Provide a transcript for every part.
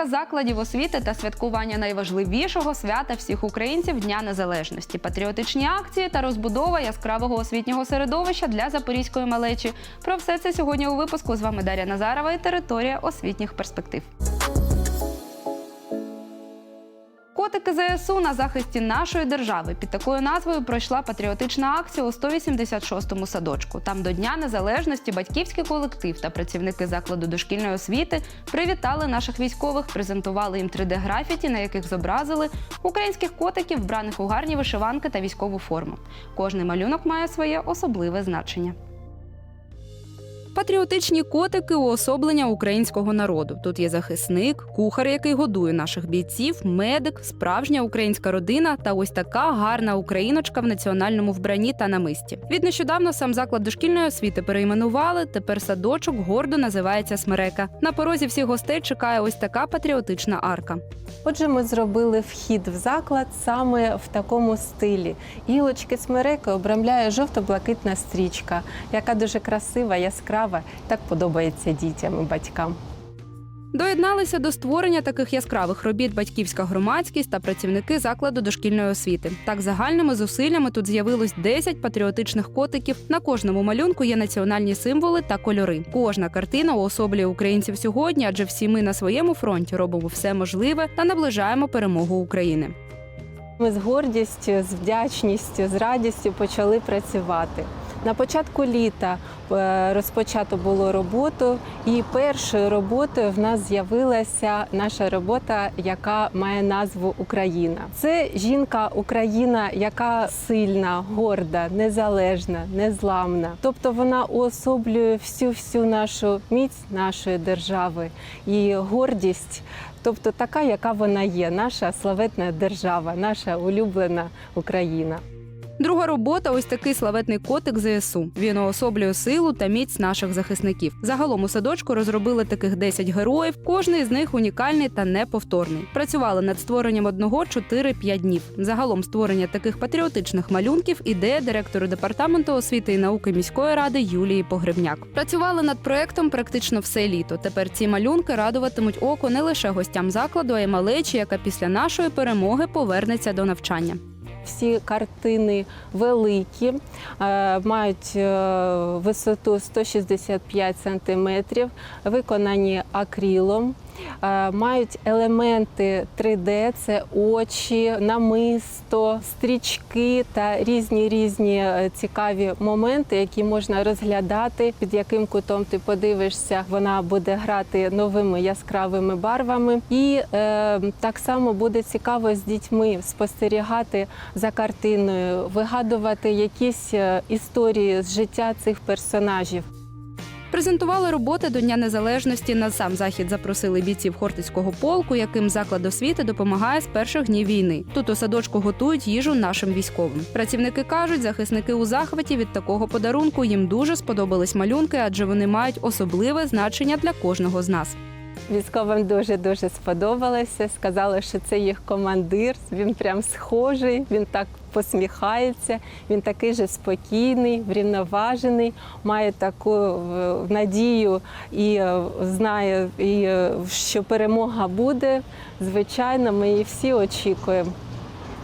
Підготовка закладів освіти та святкування найважливішого свята всіх українців Дня Незалежності, патріотичні акції та розбудова яскравого освітнього середовища для запорізької малечі. Про все це сьогодні у випуску з вами Дар'я Назарова і територія освітніх перспектив. Котики ЗСУ на захисті нашої держави під такою назвою пройшла патріотична акція у 186-му садочку. Там до Дня Незалежності батьківський колектив та працівники закладу дошкільної освіти привітали наших військових, презентували їм 3D-графіті, на яких зобразили українських котиків, вбраних у гарні вишиванки та військову форму. Кожний малюнок має своє особливе значення. Патріотичні котики уособлення українського народу. Тут є захисник, кухар, який годує наших бійців, медик, справжня українська родина та ось така гарна україночка в національному вбранні та намисті. Від нещодавно сам заклад дошкільної освіти перейменували. Тепер садочок гордо називається Смерека. На порозі всіх гостей чекає ось така патріотична арка. Отже, ми зробили вхід в заклад саме в такому стилі. Гілочки смереки обрамляє жовто-блакитна стрічка, яка дуже красива, яскрава, так подобається дітям і батькам. Доєдналися до створення таких яскравих робіт батьківська громадськість та працівники закладу дошкільної освіти. Так, загальними зусиллями тут з'явилось 10 патріотичних котиків. На кожному малюнку є національні символи та кольори. Кожна картина уособлює українців сьогодні, адже всі ми на своєму фронті робимо все можливе та наближаємо перемогу України. Ми з гордістю, з вдячністю, з радістю почали працювати. На початку літа е, розпочато було роботу, і першою роботою в нас з'явилася наша робота, яка має назву Україна. Це жінка Україна, яка сильна, горда, незалежна, незламна. Тобто вона уособлює всю всю нашу міць нашої держави і гордість. Тобто така, яка вона є, наша славетна держава, наша улюблена Україна. Друга робота ось такий славетний котик ЗСУ. Він уособлює силу та міць наших захисників. Загалом у садочку розробили таких 10 героїв. Кожний з них унікальний та неповторний. Працювали над створенням одного 4-5 днів. Загалом створення таких патріотичних малюнків ідея директору департаменту освіти і науки міської ради Юлії Погребняк. Працювали над проектом практично все літо. Тепер ці малюнки радуватимуть око не лише гостям закладу, а й малечі, яка після нашої перемоги повернеться до навчання. Всі картини великі, е, мають е, висоту 165 сантиметрів, виконані акрилом. Е, Мають елементи 3D, це очі, намисто, стрічки та різні різні е, цікаві моменти, які можна розглядати, під яким кутом ти подивишся. Вона буде грати новими яскравими барвами, і е, так само буде цікаво з дітьми спостерігати за картиною, вигадувати якісь е, історії з життя цих персонажів. Презентували роботи до Дня Незалежності. На сам захід запросили бійців Хортицького полку, яким заклад освіти допомагає з перших днів війни. Тут у садочку готують їжу нашим військовим. Працівники кажуть, захисники у захваті від такого подарунку їм дуже сподобались малюнки, адже вони мають особливе значення для кожного з нас. Військовим дуже дуже сподобалося. Сказали, що це їх командир. Він прям схожий, він так посміхається. Він такий же спокійний, врівноважений, має таку е, надію і е, знає, і, е, що перемога буде. Звичайно, ми її всі очікуємо.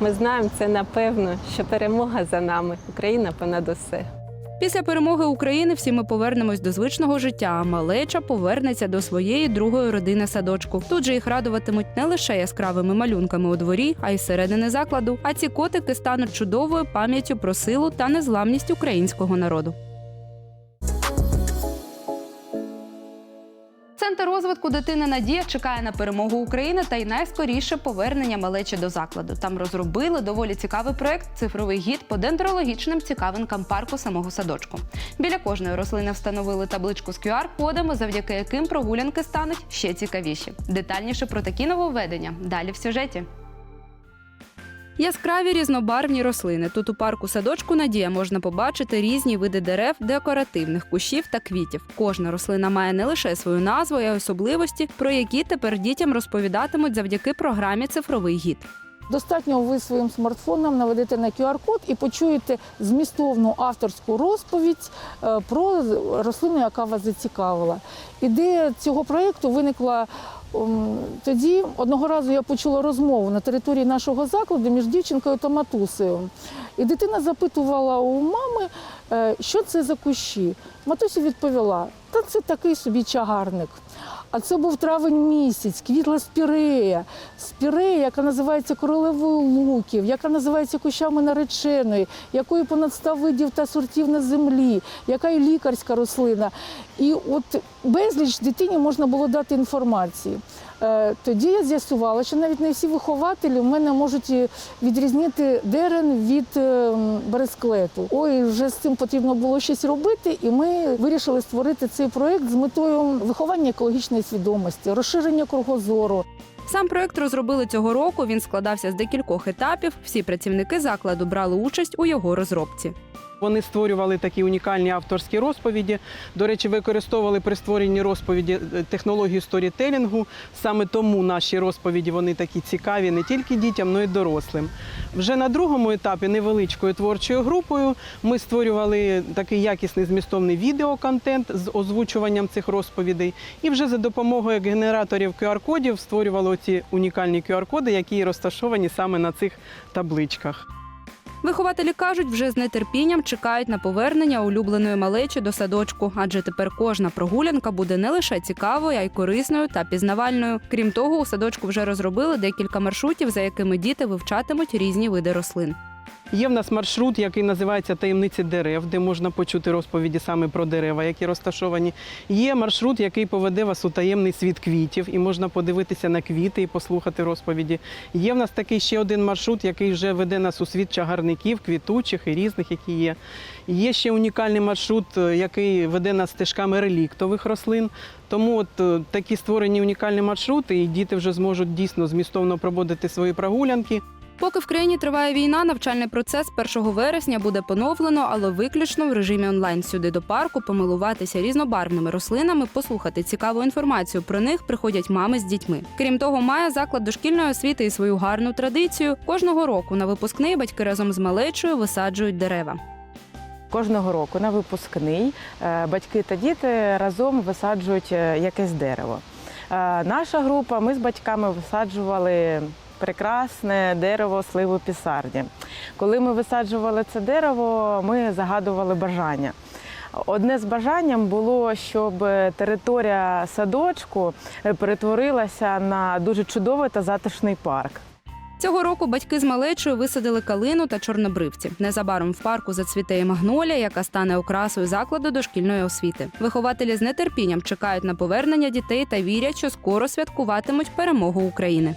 Ми знаємо це напевно, що перемога за нами. Україна понад усе. Після перемоги України всі ми повернемось до звичного життя. А малеча повернеться до своєї другої родини садочку. Тут же їх радуватимуть не лише яскравими малюнками у дворі, а й середини закладу. А ці котики стануть чудовою пам'яттю про силу та незламність українського народу. Розвитку дитини Надія чекає на перемогу України та й найскоріше повернення малечі до закладу. Там розробили доволі цікавий проект Цифровий гід по дендрологічним цікавинкам парку самого садочку. Біля кожної рослини встановили табличку з QR-кодами, завдяки яким прогулянки стануть ще цікавіші. Детальніше про такі нововведення далі в сюжеті. Яскраві різнобарвні рослини. Тут у парку садочку Надія можна побачити різні види дерев, декоративних кущів та квітів. Кожна рослина має не лише свою назву, а й особливості, про які тепер дітям розповідатимуть завдяки програмі Цифровий гід. Достатньо ви своїм смартфоном наведете на QR-код і почуєте змістовну авторську розповідь е, про рослину, яка вас зацікавила. Ідея цього проєкту виникла тоді. Одного разу я почула розмову на території нашого закладу між дівчинкою та матусею. І дитина запитувала у мами, е, що це за кущі. Матуся відповіла: та це такий собі чагарник. А це був травень місяць, квітла спірея. Спірея, яка називається королевою луків, яка називається кущами нареченої, якої понад 100 видів та сортів на землі, яка і лікарська рослина. І от безліч дитині можна було дати інформації. Е, Тоді я з'ясувала, що навіть не всі вихователі в мене можуть відрізнити дерен від е, бересклету. Ой, вже з цим потрібно було щось робити, і ми вирішили створити цей проект з метою виховання екологічної свідомості, розширення кругозору. Сам проект розробили цього року. Він складався з декількох етапів. Всі працівники закладу брали участь у його розробці. Вони створювали такі унікальні авторські розповіді. До речі, використовували при створенні розповіді е, технологію сторітелінгу. Саме тому наші розповіді вони такі цікаві не тільки дітям, але й дорослим. Вже на другому етапі невеличкою творчою групою ми створювали такий якісний змістовний відеоконтент з озвучуванням цих розповідей. І вже за допомогою генераторів QR-кодів створювали ці унікальні QR-коди, які розташовані саме на цих табличках. Вихователі кажуть, вже з нетерпінням чекають на повернення улюбленої малечі до садочку, адже тепер кожна прогулянка буде не лише цікавою, а й корисною та пізнавальною. Крім того, у садочку вже розробили декілька маршрутів, за якими діти вивчатимуть різні види рослин. Є в нас маршрут, який називається Таємниці дерев, де можна почути розповіді саме про дерева, які розташовані. Є маршрут, який поведе вас у таємний світ квітів, і можна подивитися на квіти і послухати розповіді. Є в нас такий ще один маршрут, який вже веде нас у світ чагарників, квітучих і різних, які є. Є ще унікальний маршрут, е, який веде нас стежками реліктових рослин. Тому от е, такі створені унікальні маршрути, і діти вже зможуть дійсно змістовно проводити свої прогулянки. Поки в країні триває війна, навчальний процес 1 вересня буде поновлено, але виключно в режимі онлайн. Сюди до парку помилуватися різнобарвними рослинами, послухати цікаву інформацію про них приходять мами з дітьми. Крім того, має заклад дошкільної освіти і свою гарну традицію. Кожного року на випускний батьки разом з малечою висаджують дерева. Кожного року на випускний е, батьки та діти разом висаджують е, якесь дерево. Е, Наша група, ми з батьками висаджували прекрасне дерево сливу пісарні. Коли ми висаджували це дерево, ми загадували бажання. Одне з бажанням було, щоб територія садочку перетворилася на дуже чудовий та затишний парк. Цього року батьки з малечою висадили калину та чорнобривці. Незабаром в парку зацвіте і магнолія, яка стане окрасою закладу дошкільної освіти. Вихователі з нетерпінням чекають на повернення дітей та вірять, що скоро святкуватимуть перемогу України.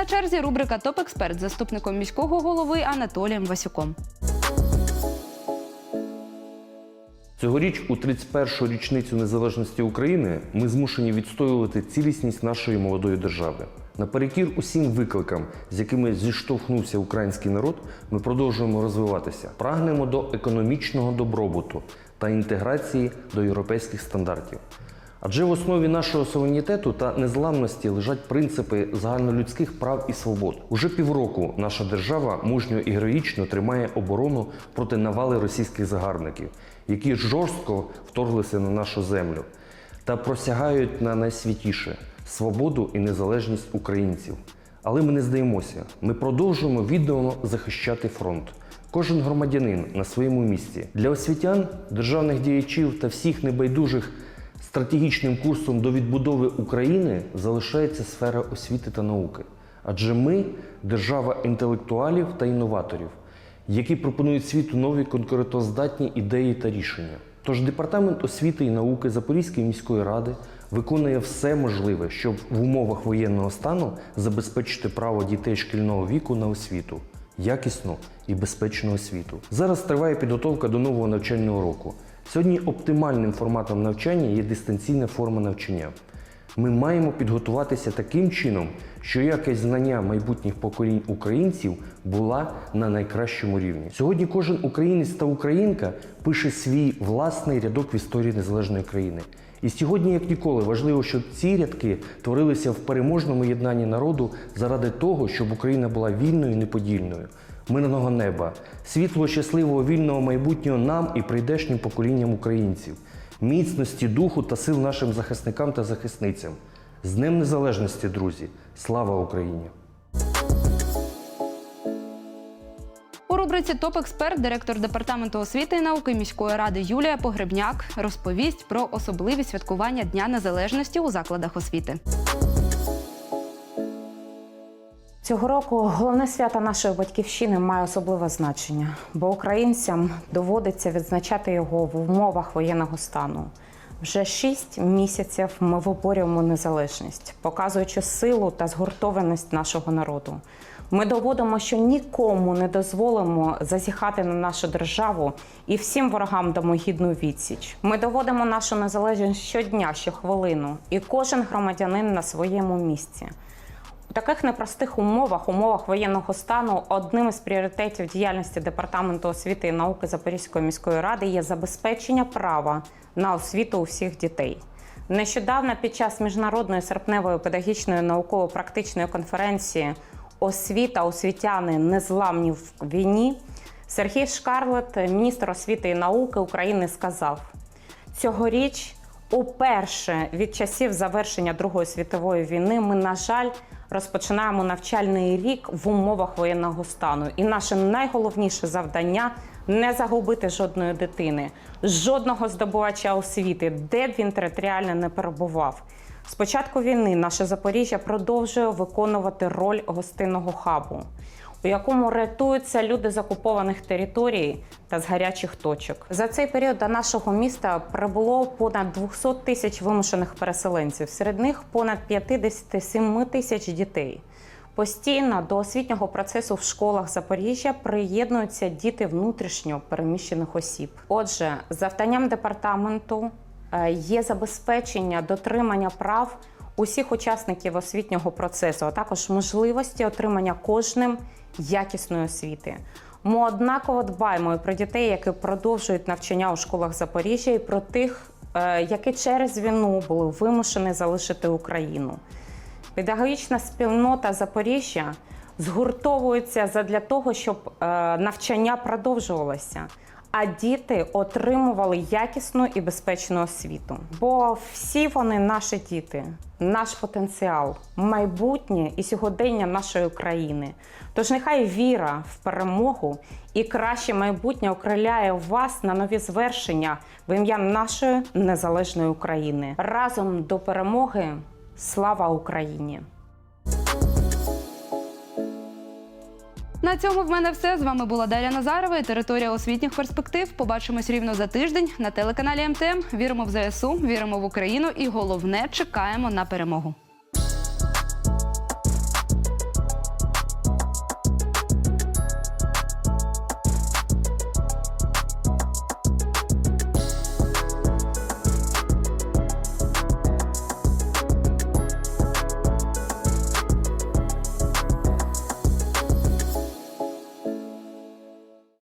На черзі рубрика Топ експерт з заступником міського голови Анатолієм Васюком. Цьогоріч, у 31-шу річницю незалежності України, ми змушені відстоювати цілісність нашої молодої держави. Наперекір усім викликам, з якими зіштовхнувся український народ, ми продовжуємо розвиватися. Прагнемо до економічного добробуту та інтеграції до європейських стандартів. Адже в основі нашого суверенітету та незламності лежать принципи загальнолюдських прав і свобод. Уже півроку наша держава мужньо і героїчно тримає оборону проти навали російських загарбників, які жорстко вторглися на нашу землю та просягають на найсвятіше свободу і незалежність українців. Але ми не здаємося. Ми продовжуємо віддано захищати фронт. Кожен громадянин на своєму місці для освітян, державних діячів та всіх небайдужих стратегічним курсом до відбудови України залишається сфера освіти та науки. Адже ми держава інтелектуалів та інноваторів, які пропонують світу нові конкурентоздатні ідеї та рішення. Тож департамент освіти і науки Запорізької міської ради виконує все можливе, щоб в умовах воєнного стану забезпечити право дітей шкільного віку на освіту, якісну і безпечну освіту. Зараз триває підготовка до нового навчального року. Сьогодні оптимальним форматом навчання є дистанційна форма навчання. Ми маємо підготуватися таким чином, що якість знання майбутніх поколінь українців була на найкращому рівні. Сьогодні кожен українець та українка пише свій власний рядок в історії незалежної країни. І сьогодні, як ніколи, важливо, щоб ці рядки творилися в переможному єднанні народу заради того, щоб Україна була вільною і неподільною, мирного неба, світло, щасливого, вільного майбутнього нам і прийдешнім поколінням українців, міцності духу та сил нашим захисникам та захисницям. З Днем Незалежності, друзі! Слава Україні! У рубриці Топ-експерт директор департаменту освіти і науки міської ради Юлія Погребняк розповість про особливі святкування Дня Незалежності у закладах освіти. Цього року головне свято нашої батьківщини має особливе значення, бо українцям доводиться відзначати його в умовах воєнного стану. Вже шість місяців ми виборюємо незалежність, показуючи силу та згуртованість нашого народу. Ми доводимо, що нікому не дозволимо зазіхати на нашу державу і всім ворогам дамо гідну відсіч. Ми доводимо нашу незалежність щодня, щохвилину, і кожен громадянин на своєму місці. У таких непростих умовах, умовах воєнного стану, одним із пріоритетів діяльності департаменту освіти і науки Запорізької міської ради є забезпечення права на освіту у всіх дітей. Нещодавно під час міжнародної серпневої педагогічної науково-практичної конференції Освіта, освітяни незламні в війні Сергій Шкарлет, міністр освіти і науки України, сказав: Цьогоріч, уперше від часів завершення Другої світової війни, ми, на жаль, розпочинаємо навчальний рік в умовах воєнного стану. І наше найголовніше завдання не загубити жодної дитини, жодного здобувача освіти, де б він територіально не перебував. З початку війни наше Запоріжжя продовжує виконувати роль гостинного хабу, у якому рятуються люди з окупованих територій та з гарячих точок. За цей період до нашого міста прибуло понад 200 тисяч вимушених переселенців. Серед них понад 57 тисяч дітей. Постійно до освітнього процесу в школах Запоріжжя приєднуються діти внутрішньо переміщених осіб. Отже, завданням департаменту е, є забезпечення дотримання прав усіх учасників освітнього процесу, а також можливості отримання кожним якісної освіти. Ми однаково дбаємо і про дітей, які продовжують навчання у школах Запоріжжя, і про тих, е, які через війну були вимушені залишити Україну. Педагогічна спільнота Запоріжжя згуртовується задля того, щоб е, навчання продовжувалося, а діти отримували якісну і безпечну освіту. Бо всі вони наші діти, наш потенціал, майбутнє і сьогодення нашої країни. Тож нехай віра в перемогу і краще майбутнє окриляє вас на нові звершення в ім'я нашої незалежної України. Разом до перемоги! Слава Україні! На цьому в мене все. З вами була Дар'я Назарова і територія освітніх перспектив. Побачимось рівно за тиждень на телеканалі МТМ. Віримо в ЗСУ, віримо в Україну і головне чекаємо на перемогу.